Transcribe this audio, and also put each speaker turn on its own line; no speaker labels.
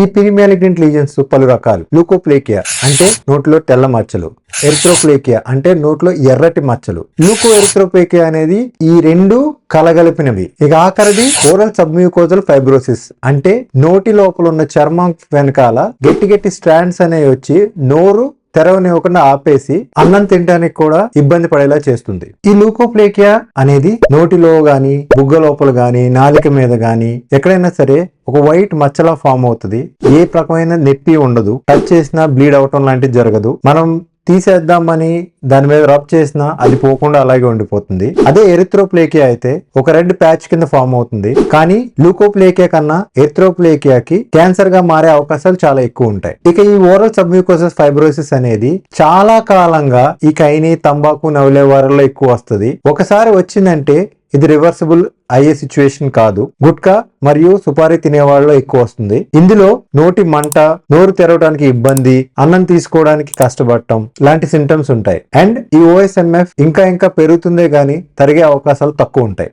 ఈ పిరిమాలిగ్నెంట్ లీజన్స్ పలు రకాలు. లూకోప్లేకియా అంటే నోట్లో తెల్ల మచ్చలు. ఎరిథ్రోప్లేకియా అంటే నోట్లో ఎర్రటి మచ్చలు. లూకో ఎరిథ్రోప్లేకియా అనేది ఈ రెండు కలగలిపినవి. ఇక ఆఖరిది ఓరల్ సబ్మ్యూకోజల్ ఫైబ్రోసిస్ అంటే నోటి లోపల ఉన్న చర్మం వెనకాల గట్టి గట్టి స్ట్రాండ్స్ అనేవి వచ్చి నోరు తెరవనివ్వకుండా ఆపేసి అన్నం తినడానికి కూడా ఇబ్బంది పడేలా చేస్తుంది. ఈ లూకోప్లేకియా అనేది నోటిలో గాని బుగ్గ లోపల గాని నాలిక మీద గాని ఎక్కడైనా సరే ఒక వైట్ మచ్చలా ఫామ్ అవుతుంది. ఏ రకమైన నొప్పి ఉండదు. టచ్ చేసినా బ్లీడ్ అవటం లాంటిది జరగదు. మనం తీసేద్దామని దాని మీద రబ్ చేసినా అది పోకుండా అలాగే ఉండిపోతుంది. అదే ఎరిథ్రోప్లేకియా అయితే ఒక రెడ్ ప్యాచ్ కింద ఫామ్ అవుతుంది. కానీ లూకోప్లేకియా కన్నా ఎరిత్రోప్లేకియాకి క్యాన్సర్గా మారే అవకాశాలు చాలా ఎక్కువ ఉంటాయి. ఇక ఈ ఓరల్ సబ్మ్యూకోసస్ ఫైబ్రోసిస్ అనేది చాలా కాలంగా ఈ కైని తంబాకు నవలే వారిలో ఎక్కువ వస్తుంది. ఒకసారి వచ్చిందంటే ఇది రివర్సిబుల్ అయ్యే సిచ్యువేషన్ కాదు. గుట్కా మరియు సుపారీ తినే వాళ్ళలో ఎక్కువ వస్తుంది. ఇందులో నోటి మంట నోరు తెరవడానికి ఇబ్బంది అన్నం తీసుకోవడానికి కష్టపడటం లాంటి సింటమ్స్ ఉంటాయి. అండ్ ఈ ఓఎస్ఎంఎఫ్ ఇంకా ఇంకా పెరుగుతుందే గానీ తరిగే అవకాశాలు తక్కువ ఉంటాయి.